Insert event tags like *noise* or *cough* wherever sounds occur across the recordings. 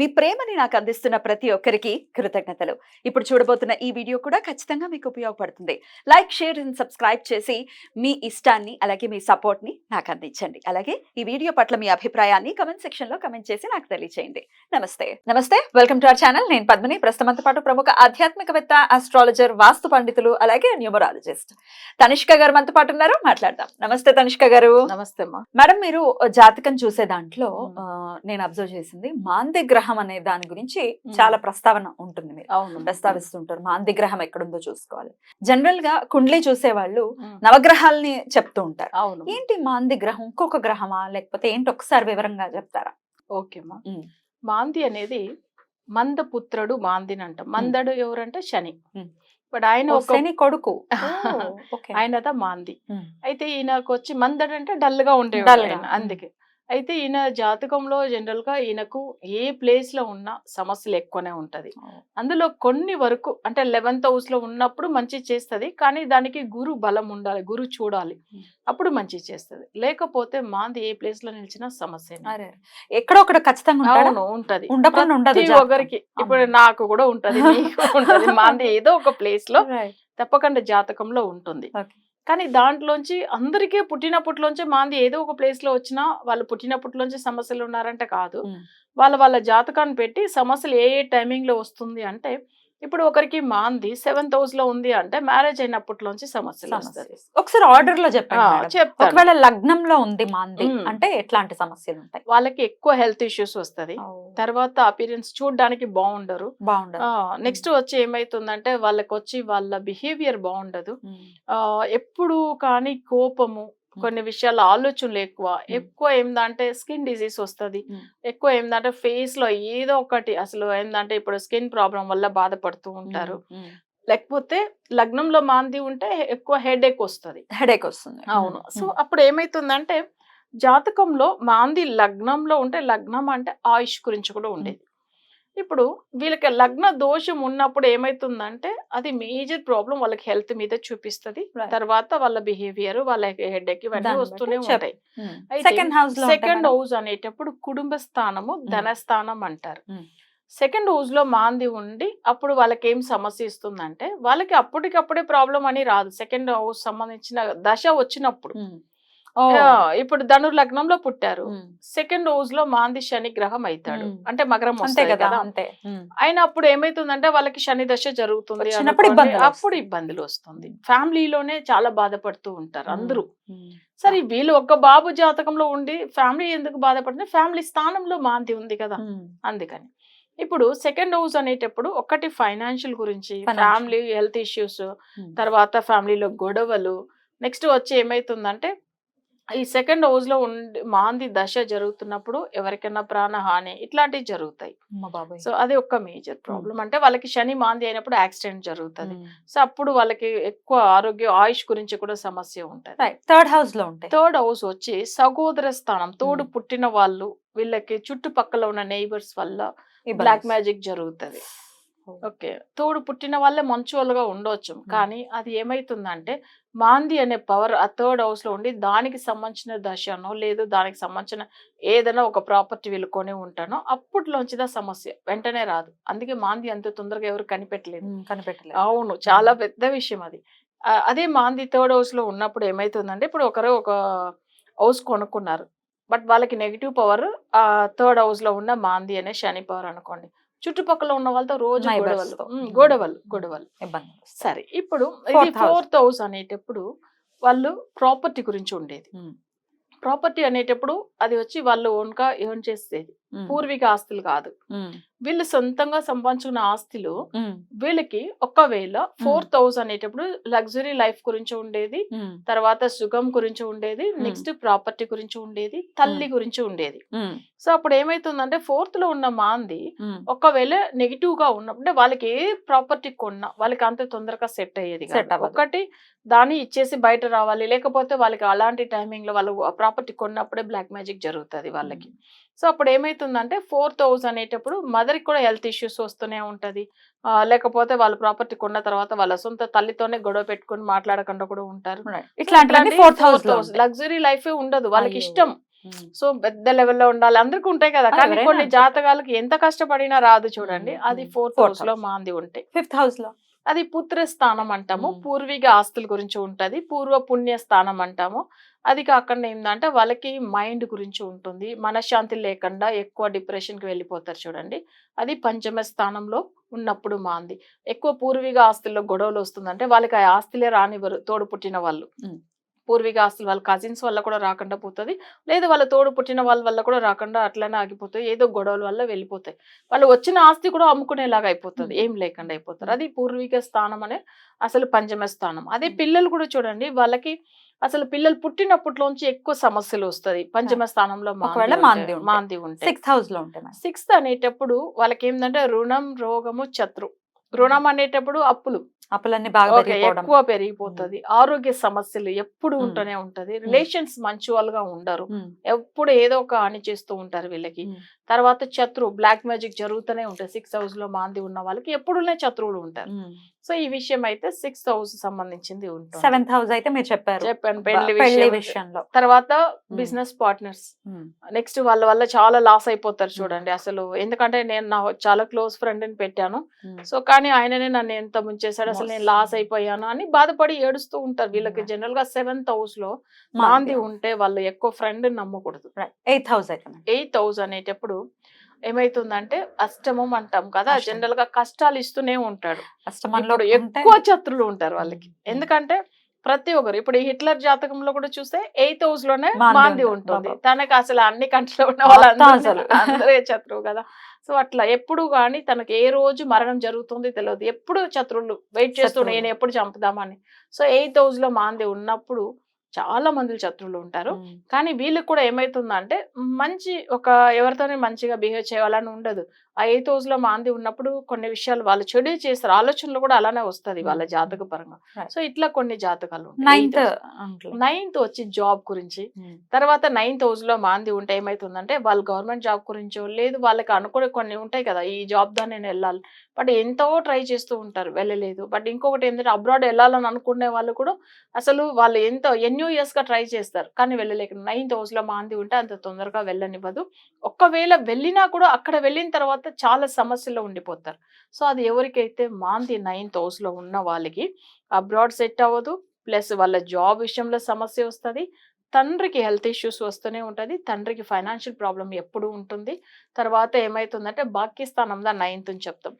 మీ ప్రేమని నాకు అందిస్తున్న ప్రతి ఒక్కరికి కృతజ్ఞతలు. ఇప్పుడు చూడబోతున్న ఈ వీడియో కూడా ఖచ్చితంగా మీకు ఉపయోగపడుతుంది. లైక్ షేర్ అండ్ సబ్స్క్రైబ్ చేసి మీ ఇష్టాన్ని అలాగే మీ సపోర్ట్ని నాకు అందించండి. అలాగే ఈ వీడియో పట్ల మీ అభిప్రాయాన్ని కమెంట్ సెక్షన్లో కమెంట్ చేసి నాకు తెలియజేయండి నమస్తే. నమస్తే. Welcome to our channel. నేను పద్మిని. ప్రస్తుతంతో పాటు ప్రముఖ ఆధ్యాత్మికవేత్త ఆస్ట్రాలజర్ వాస్తు పండితులు అలాగే న్యూమరాలజిస్ట్ తనిష్క గారు మనతో పాటు ఉన్నారు. మాట్లాడదాం. నమస్తే తనిష్క గారు. నమస్తే అమ్మా. మేడం మీరు జాతకం చూసే దాంట్లో నేను అబ్జర్వ్ చేసింది మాంది గ్రహం అనే దాని గురించి. చాలా ప్రస్తావన ఉంటుంది మీరు. ప్రస్తావిస్తుంటారు. మాంది గ్రహం ఎక్కడుందో చూసుకోవాలి. జనరల్గా కుండ్లీ చూసే వాళ్ళు. నవగ్రహాల్ని చెప్తూ ఉంటారు. అవును. ఏంటి మాంది గ్రహం? ఇంకొక గ్రహమా? లేకపోతే ఏంటి? ఒకసారి వివరంగా చెప్తారా? ఓకే అమ్మా ఉమ్. మాంది అనేది మందపుత్రుడు మాందిని అంటాం. మందడు ఎవరంటే శని. బట్ ఆయన శని కొడుకు. *laughs* ఆయనద మాంది. అయితే ఈయనకు వచ్చి మందడు అంటే డల్గా ఉండేవాడు. అందుకే. అయితే ఈయన జాతకంలో జనరల్గా ఈయనకు ఏ ప్లేస్లో ఉన్న సమస్యలు ఎక్కువనే ఉంటది. అందులో కొన్ని వరకు అంటే లెవెన్త్ హౌస్లో ఉన్నప్పుడు మంచి చేస్తది. కానీ దానికి గురు బలం ఉండాలి గురు చూడాలి. అప్పుడు మంచి చేస్తది. లేకపోతే మాంది ఏ ప్లేస్లో నిలిచినా సమస్య ఎక్కడో ఒకటి ఖచ్చితంగా ఉంటది. ప్రతి. ఒక్కరికి. ఇప్పుడు. నాకు కూడా ఉంటది ఉంటది. మాంది ఏదో ఒక ప్లేస్లో *laughs* Right. తప్పకుండా జాతకంలో ఉంటుంది. కానీ దాంట్లోంచి అందరికీ పుట్టినప్పటిలోంచి మాంది ఏదో ఒక ప్లేస్లో వచ్చినా వాళ్ళు పుట్టినప్పటిలోంచి సమస్యలు ఉన్నారంటే కాదు. వాళ్ళ వాళ్ళ జాతకాన్ని పెట్టి సమస్యలు ఏ ఏ టైమింగ్లో వస్తుంది అంటే ఇప్పుడు ఒకరికి మాంది సెవెంత్ హౌస్లో ఉంది అంటే మ్యారేజ్ అయినప్పటిలోంచి సమస్యలు సమస్య. వస్తుంది ఒకసారి ఆర్డర్లో చెప్పండి ఒకవేళ లగ్నంలో ఉంది మాంది. అంటే ఎట్లాంటి సమస్యలు ఉంటాయి? వాళ్ళకి ఎక్కువ హెల్త్ ఇష్యూస్ వస్తది. తర్వాత అపీరెన్స్ చూడడానికి బాగుండరు బాగుండదు నెక్స్ట్ వచ్చి ఏమైతుందంటే వాళ్ళకి వచ్చి వాళ్ళ బిహేవియర్ బాగుండదు ఎప్పుడు కానీ కోపము కొన్ని విషయాల ఆలోచనలు ఎక్కువ. ఎక్కువ ఏందంటే స్కిన్ డిసీజ్ వస్తది. ఎక్కువ ఏందంటే ఫేస్లో ఏదో ఒకటి అసలు ఏందంటే ఇప్పుడు స్కిన్ ప్రాబ్లం వల్ల బాధపడుతూ ఉంటారు. లేకపోతే లగ్నంలో మాంది ఉంటే ఎక్కువ హెడ్ ఎక్ వస్తుంది. హెడేక్ వస్తుంది. అవును. సో అప్పుడు ఏమైతుందంటే జాతకంలో మాంది లగ్నంలో ఉంటే లగ్నం అంటే ఆయుష్ గురించి కూడా ఉండేది. ఇప్పుడు వీళ్ళకి లగ్న దోషం ఉన్నప్పుడు ఏమైతుందంటే అది మేజర్ ప్రాబ్లం వాళ్ళకి హెల్త్ మీద చూపిస్తది. తర్వాత వాళ్ళ బిహేవియర్ వాళ్ళ హెడ్ ఎక్ ఇవన్నీ వస్తూనే ఉంటాయి. సెకండ్ హౌస్లో సెకండ్ హౌస్ అనేటప్పుడు కుటుంబ స్థానము ధనస్థానం అంటారు. సెకండ్ హౌస్లో మాంది ఉండి అప్పుడు వాళ్ళకి ఏం సమస్య ఇస్తుందంటే వాళ్ళకి అప్పటికప్పుడే ప్రాబ్లం అని రాదు. సెకండ్ హౌస్ సంబంధించిన దశ వచ్చినప్పుడు. ఇప్పుడు ధను లగ్నంలో పుట్టారు. సెకండ్ హౌస్లో మాంది శని గ్రహం అవుతాడు. అంటే మకరం అంతే కదా అంతే. అయినా అప్పుడు ఏమైతుందంటే వాళ్ళకి శని దశ జరుగుతుంది అప్పుడు. ఇబ్బందులు వస్తుంది. ఫ్యామిలీలోనే చాలా బాధపడుతూ ఉంటారు అందరూ. సరే వీళ్ళు ఒక బాబు జాతకంలో ఉండి ఫ్యామిలీ ఎందుకు బాధపడుతుంది? ఫ్యామిలీ స్థానంలో మాంది ఉంది కదా. అందుకని. ఇప్పుడు సెకండ్ హౌస్ అనేటప్పుడు ఒకటి ఫైనాన్షియల్ గురించి. Family health issues. తర్వాత ఫ్యామిలీలో గొడవలు నెక్స్ట్ వచ్చి ఏమైతుందంటే ఈ సెకండ్ హౌస్లో ఉండి మాంది దశ జరుగుతున్నప్పుడు ఎవరికైనా ప్రాణహాని ఇట్లాంటివి జరుగుతాయి. సో అది ఒక మేజర్ ప్రాబ్లం అంటే వాళ్ళకి శని మాంది అయినప్పుడు యాక్సిడెంట్ జరుగుతుంది. సో అప్పుడు వాళ్ళకి ఎక్కువ ఆరోగ్య ఆయుష్ గురించి కూడా సమస్య ఉంటుంది థర్డ్ హౌస్లో ఉంటాయి థర్డ్ హౌస్ వచ్చి సహోదర స్థానం తోడు. పుట్టిన వాళ్ళు వీళ్ళకి చుట్టుపక్కల ఉన్న నైబర్స్ వల్ల బ్లాక్. మ్యాజిక్ జరుగుతుంది. ఓకే. తోడు పుట్టిన వాళ్ళే మంచోళ్ళుగా ఉండొచ్చు. కానీ అది ఏమైతుందంటే మాంది అనే పవర్ ఆ థర్డ్ హౌస్లో ఉండి దానికి సంబంధించిన దశనో లేదు దానికి సంబంధించిన ఏదైనా ఒక ప్రాపర్టీ వీళ్ళుకొని ఉంటానో అప్పట్లోంచిదా సమస్య. వెంటనే రాదు. అందుకే మాంది అంత తొందరగా ఎవరు కనిపెట్టలేదు. కనిపెట్టలేదు. అవును. చాలా పెద్ద విషయం అది. అదే మాంది థర్డ్ హౌస్లో ఉన్నప్పుడు ఏమైతుందంటే ఇప్పుడు ఒకరు ఒక హౌస్ కొనుక్కున్నారు. బట్ వాళ్ళకి నెగిటివ్ పవర్ ఆ థర్డ్ హౌస్లో ఉన్న మాంది అనే శని పవర్ అనుకోండి. చుట్టుపక్కల ఉన్న వాళ్ళతో రోజు గొడవలు గొడవలు గొడవలు ఇబ్బంది. సరే ఇప్పుడు ఇది. ఫోర్త్ హౌస్ అనేటప్పుడు వాళ్ళు ప్రాపర్టీ గురించి ఉండేది. ప్రాపర్టీ అనేటప్పుడు అది వచ్చి వాళ్ళు ఓన్గా ఎర్న్ చేసేది. పూర్వీక ఆస్తులు కాదు. వీళ్ళు సొంతంగా సంపాదించుకున్న ఆస్తులు. వీళ్ళకి ఒకవేళ ఫోర్త్ హౌస్ అనేటప్పుడు లగ్జరీ లైఫ్ గురించి ఉండేది. తర్వాత సుఖం గురించి ఉండేది. నెక్స్ట్ ప్రాపర్టీ గురించి ఉండేది తల్లి గురించి ఉండేది. సో అప్పుడు ఏమైతుందంటే ఫోర్త్లో ఉన్న మాంది. ఒకవేళ నెగిటివ్గా ఉన్నప్పుడు వాళ్ళకి ఏ ప్రాపర్టీ కొన్నా వాళ్ళకి అంత తొందరగా సెట్ అయ్యేది. ఒకటి దాన్ని ఇచ్చేసి బయట రావాలి లేకపోతే వాళ్ళకి అలాంటి టైమింగ్లో వాళ్ళు ప్రాపర్టీ కొన్నప్పుడే బ్లాక్ మ్యాజిక్ జరుగుతుంది వాళ్ళకి సో అప్పుడు ఏమైతుందంటే ఫోర్త్ హౌస్ అనేటప్పుడు మదర్ కూడా హెల్త్ ఇష్యూస్ వస్తూనే ఉంటది. లేకపోతే వాళ్ళ ప్రాపర్టీ కొన్న తర్వాత వాళ్ళ సొంత తల్లితోనే గొడవ పెట్టుకొని మాట్లాడకుండా కూడా ఉంటారు. ఫోర్త్ హౌస్లో ఉంటాయి. లగ్జరీ లైఫ్ ఉండదు. వాళ్ళకి. ఇష్టం. సో పెద్ద లెవెల్లో ఉండాలి. అందరికి ఉంటాయి కదా. కానీ కొన్ని. జాతకాలకి ఎంత కష్టపడినా రాదు చూడండి. అది. ఫోర్త్ హౌస్లో. మాంది ఉంటే. ఫిఫ్త్ హౌస్లో అది పుత్ర స్థానం అంటాము. పూర్వీక ఆస్తుల గురించి ఉంటది పూర్వ పుణ్య స్థానం అంటాము అది కాకుండా ఏంటంటే వాళ్ళకి మైండ్ గురించి ఉంటుంది. మనశ్శాంతి లేకుండా ఎక్కువ డిప్రెషన్కి వెళ్ళిపోతారు చూడండి. అది పంచమ స్థానంలో ఉన్నప్పుడు మాంది. ఎక్కువ పూర్వీక ఆస్తుల్లో గొడవలు వస్తుందంటే వాళ్ళకి ఆ ఆస్తులే రానివ్వరు తోడు పుట్టిన వాళ్ళు. పూర్వీక ఆస్తులు వాళ్ళ కజిన్స్ వల్ల కూడా రాకుండా పోతుంది. లేదు వాళ్ళ తోడు పుట్టిన వాళ్ళ వల్ల కూడా రాకుండా అట్లనే ఆగిపోతాయి ఏదో గొడవల వల్ల వెళ్ళిపోతాయి. వాళ్ళు వచ్చిన ఆస్తి కూడా అమ్ముకునేలాగా అయిపోతుంది. ఏం లేకుండా అయిపోతారు అది పూర్వీక స్థానం అనే అసలు పంచమ స్థానం. అదే పిల్లలు కూడా చూడండి వాళ్ళకి అసలు పిల్లలు పుట్టినప్పట్లోంచి ఎక్కువ సమస్యలు వస్తుంది. పంచమ స్థానంలో మాంది మాంది ఉంటే- ఉంటే. మాంది ఉంటే. సిక్స్త్ హౌస్లో ఉంటాయి సిక్స్త్ అనేటప్పుడు వాళ్ళకి ఏంటంటే రుణం రోగము శత్రు. రుణం అనేటప్పుడు అప్పులు. అప్పులన్నీ బాగా ఎక్కువ పెరిగిపోతది. ఆరోగ్య సమస్యలు ఎప్పుడు. ఉంటూనే ఉంటది. రిలేషన్స్ మంచువల్గా ఉండరు ఎప్పుడు ఏదో ఒక హాని చేస్తూ ఉంటారు వీళ్ళకి. తర్వాత శత్రు బ్లాక్ మ్యాజిక్ జరుగుతూనే ఉంటాయి సిక్స్ హౌస్లో మాంది ఉన్న వాళ్ళకి ఎప్పుడునే శత్రువులు ఉంటారు. సో ఈ విషయం అయితే సిక్స్త్ హౌస్ సంబంధించింది ఉంటుంది. సెవెంత్ హౌస్ అయితే మీరు చెప్పారు. చెప్పాను పెళ్ళి పెళ్ళి విషయం. విషయంలో. తర్వాత బిజినెస్ పార్ట్నర్స్. నెక్స్ట్ వాళ్ళ వల్ల చాలా లాస్ అయిపోతారు చూడండి అసలు. ఎందుకంటే నేను నా చాలా క్లోజ్ ఫ్రెండ్ని పెట్టాను. సో కానీ ఆయననే నన్ను ఎంత ముంచేశాడు అసలు నేను. లాస్ అయిపోయాను అని బాధపడి ఏడుస్తూ ఉంటారు. వీళ్ళకి. జనరల్గా సెవెంత్ హౌస్లో మాంది ఉంటే వాళ్ళు ఎక్కువ ఫ్రెండ్ నమ్మకూడదు. ఎయిత్ హౌస్ అయితే ఎయిత్ హౌస్ అనేటప్పుడు ఏమైతుందంటే అష్టమం అంటాం కదా. జనరల్గా కష్టాలు ఇస్తూనే ఉంటాడు అష్టమంలో ఎక్కువ శత్రులు ఉంటారు వాళ్ళకి. ఎందుకంటే ప్రతి ఒక్కరు ఇప్పుడు ఈ హిట్లర్ జాతకంలో కూడా చూస్తే ఎయిత్ హౌస్లోనే మాంది. ఉంటుంది. తనకి అసలు అన్ని కంట్రీలో ఉన్న వాళ్ళందరూ అసలు. అందరే శత్రువు కదా సో అట్లా ఎప్పుడు కానీ తనకి ఏ రోజు మరణం జరుగుతుంది తెలియదు ఎప్పుడు శత్రువులు వెయిట్ చేస్తూ. నేను ఎప్పుడు చంపుదామని సో ఎయిత్ హౌస్లో మాంది ఉన్నప్పుడు చాలా మంది శత్రువులు ఉంటారు. కానీ వీళ్ళకి కూడా ఏమైతుందంటే మంచి ఒక ఎవరితోనే మంచిగా బిహేవ్ చేయాలని ఉండదు. ఆ ఎయిత్ హౌస్లో మాంది ఉన్నప్పుడు కొన్ని విషయాలు వాళ్ళు చెడు చేస్తారు. ఆలోచనలు కూడా అలానే వస్తది వాళ్ళ. జాతక పరంగా. సో ఇట్లా కొన్ని జాతకాలు నైన్త్ నైన్త్ వచ్చి జాబ్ గురించి. తర్వాత నైన్త్ హౌస్లో మాంది ఉంటే ఏమైతుందంటే వాళ్ళు గవర్నమెంట్ జాబ్ గురించో లేదు వాళ్ళకి అనుకునే కొన్ని ఉంటాయి కదా ఈ జాబ్ దా నేను వెళ్ళాలి. బట్ ఎంతో ట్రై చేస్తూ ఉంటారు వెళ్ళలేదు. బట్ ఇంకొకటి ఏంటంటే అబ్రాడ్ వెళ్ళాలని అనుకునే వాళ్ళు కూడా అసలు వాళ్ళు ఎంతో ఎన్నో ఇయర్స్గా ట్రై చేస్తారు. కానీ వెళ్ళలేక నైన్త్ హౌస్లో మాంది ఉంటే అంత తొందరగా వెళ్ళనివ్వదు. ఒక్కవేళ వెళ్ళినా కూడా అక్కడ వెళ్ళిన తర్వాత చాలా సమస్యల్లో ఉండిపోతారు. సో అది ఎవరికైతే మాంది నైన్త్ హౌస్లో ఉన్న వాళ్ళకి అబ్రాడ్ సెట్ అవ్వదు. ప్లస్ వాళ్ళ జాబ్ విషయంలో సమస్య వస్తుంది. తండ్రికి హెల్త్ ఇష్యూస్ వస్తూనే ఉంటుంది. తండ్రికి ఫైనాన్షియల్ ప్రాబ్లం ఎప్పుడు ఉంటుంది. తర్వాత ఏమవుతుందంటే భాగ్యస్థానంలో నైన్త్ అని చెప్తాం.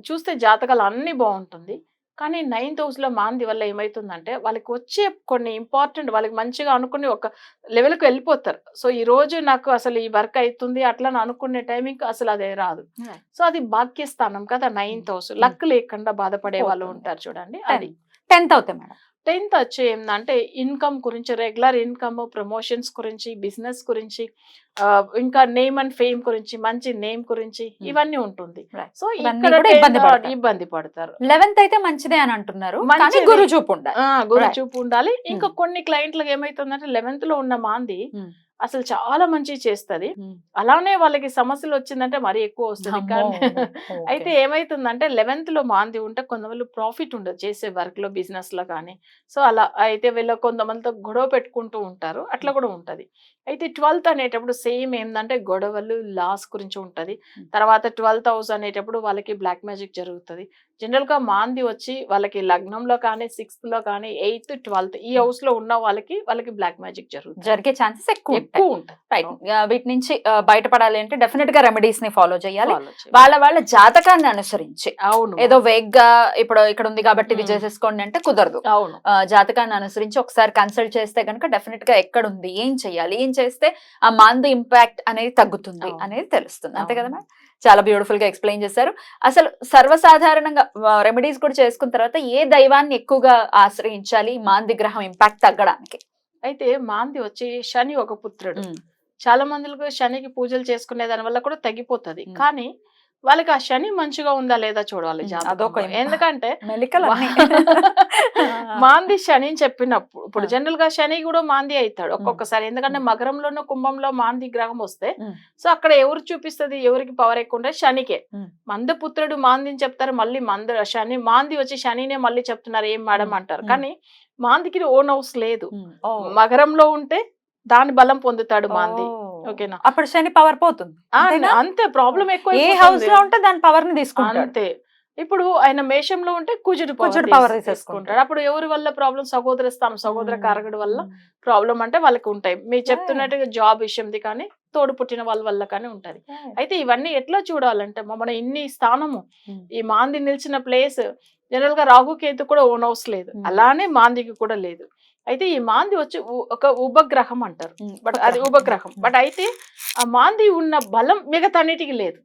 చూస్తే జాతకాలు అన్నీ బాగుంటుంది. కానీ నైన్త్ హౌస్లో మాంది వల్ల ఏమైతుందంటే వాళ్ళకి వచ్చే కొన్ని ఇంపార్టెంట్ వాళ్ళకి మంచిగా అనుకుని ఒక లెవెల్కి వెళ్ళిపోతారు సో ఈ రోజు నాకు అసలు ఈ వర్క్ అవుతుంది అట్లా అని అనుకునే టైమింగ్ అసలు అదే రాదు. సో అది భాగ్యస్థానం కదా నైన్త్ హౌస్ లక్ లేకుండా బాధపడే వాళ్ళు. ఉంటారు చూడండి. అది టెన్త్ అవుతాయి మేడం టెన్త్ వచ్చి ఏంటంటే ఇన్కమ్ గురించి రెగ్యులర్ ఇన్కమ్ ప్రమోషన్స్ గురించి బిజినెస్ గురించి ఇంకా నేమ్ అండ్ ఫేమ్ గురించి మంచి నేమ్ గురించి. ఇవన్నీ ఉంటుంది. సో ఇవన్నీ ఇక్కడ కూడా ఇబ్బంది 10th పడతారు. లెవెన్త్ అయితే మంచిదే అని అంటున్నారు. గురు చూపు ఉండాలి గురు. చూపు ఉండాలి ఇంకా కొన్ని క్లయింట్లకు ఏమైతుందంటే లెవెన్త్లో ఉన్న మాంది. అసలు చాలా మంచి చేస్తది. అలానే వాళ్ళకి సమస్యలు వచ్చిందంటే మరీ ఎక్కువ వస్తుంది. కానీ. అయితే ఏమైతుందంటే లెవెన్త్లో మాంది ఉంటే కొంతమంది ప్రాఫిట్ ఉండదు చేసే వర్క్లో బిజినెస్లో కానీ సో అలా అయితే వీళ్ళ కొంతమందితో గొడవ పెట్టుకుంటూ ఉంటారు అట్లా కూడా ఉంటది అయితే ట్వెల్త్ అనేటప్పుడు సేమ్ ఏంటంటే గొడవలు లాస్ గురించి ఉంటది. తర్వాత ట్వెల్త్ హౌస్ అనేటప్పుడు వాళ్ళకి బ్లాక్ మ్యాజిక్ జరుగుతుంది జనరల్గా మాంది వచ్చి వాళ్ళకి లగ్నంలో కానీ సిక్స్త్లో కానీ ఎయిత్ ట్వెల్త్ ఈ హౌస్లో ఉన్న వాళ్ళకి వాళ్ళకి బ్లాక్ మ్యాజిక్ జరుగుతుంది జరిగే ఛాన్సెస్ ఎక్కువ ఉంటాయి. ఎక్కువ రైట్. వీటి నుంచి బయటపడాలి అంటే డెఫినెట్గా రెమెడీస్ని ఫాలో చేయాలి. వాళ్ళ వాళ్ళ జాతకాన్ని అనుసరించి. అవును. ఏదో వేగ్గా ఇప్పుడు ఇక్కడ ఉంది కాబట్టి ఇది. చేసేసుకోండి అంటే కుదరదు. అవును. జాతకాన్ని అనుసరించి ఒకసారి కన్సల్ట్ చేస్తే కనుక డెఫినెట్గా ఎక్కడ ఉంది ఏం చేయాలి ఏం చేస్తే ఆ మందు ఇంపాక్ట్ అనేది తగ్గుతుంది. అనేది తెలుస్తుంది. అంతే కదా. చాలా బ్యూటిఫుల్గా ఎక్స్ప్లెయిన్ చేశారు. అసలు సర్వసాధారణంగా రెమెడీస్ కూడా చేసుకున్న తర్వాత ఏ దైవాన్ని ఎక్కువగా ఆశ్రయించాలి? మాంది గ్రహం ఇంపాక్ట్ తగ్గడానికి. అయితే మాంది వచ్చి శని ఒక పుత్రుడు. చాలా మందికి శనికి పూజలు చేసుకునే దాని వల్ల కూడా తగ్గిపోతది. కానీ వాళ్ళకి ఆ శని మంచిగా ఉందా లేదా చూడాలి. అదొక ఎందుకంటే. *laughs* *laughs* మాంది శని అని చెప్పినప్పుడు ఇప్పుడు. జనరల్గా శని కూడా మాంది అవుతాడు ఒక్కొక్కసారి ఎందుకంటే మ్మ్. మకరంలోనూ కుంభంలో మాంది గ్రహం వస్తే. సో అక్కడ ఎవరు చూపిస్తది ఎవరికి పవర్ ఎక్కువ ఉంటే శనికే. మందపుత్రుడు మాందిని చెప్తారు మళ్ళీ మంద శని మాంది వచ్చి శనినే మళ్ళీ చెప్తున్నారు ఏం మేడం. అంటారు. కానీ మాందికి ఓన్ హౌస్ లేదు మకరంలో ఉంటే దాని బలం పొందుతాడు మాంది. ఓకేనా అప్పుడు శని పవర్ పోతుంది? అంతే ప్రాబ్లం ఎక్కువ ఏ హౌస్లో ఉంటే దాని పవర్ని తీసుకుంటాడు. అంతే. ఇప్పుడు ఆయన మేషంలో ఉంటే కుజుడు కుజుడు తీసేసుకుంటాడు. తీసుకుంటాడు. అప్పుడు ఎవరి వల్ల ప్రాబ్లం సహోదర స్థానం సహోదర. కారకుడు వల్ల ప్రాబ్లం అంటే వాళ్ళకి ఉంటాయి. మీరు చెప్తున్నట్టుగా జాబ్ విషయంది కానీ తోడు పుట్టిన వాళ్ళ వల్ల కానీ ఉంటది అయితే ఇవన్నీ ఎట్లా చూడాలంటే మన ఇన్ని స్థానము. ఈ మాంది నిలిచిన ప్లేస్ జనరల్గా రాహు కేతు కూడా ఓన్ హౌస్ లేదు. అలానే మాందికి కూడా లేదు. అయితే ఈ మాంది వచ్చి ఒక ఉపగ్రహం అంటారు. బట్ అది ఉపగ్రహం. బట్ అయితే ఆ మాంది ఉన్న బలం మిగతా అన్నిటికీ లేదు.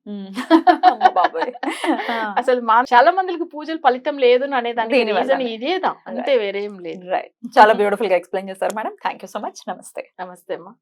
అసలు మా చాలా మందికి పూజలు ఫలితం లేదు అని అనేదానికి రీజన్. ఇదేదా అంతే వేరేం లేదు. రైట్ చాలా *laughs* బ్యూటిఫుల్గా ఎక్స్ప్లెయిన్ చేస్తారు madam. Thank you so much నమస్తే. నమస్తే అమ్మా.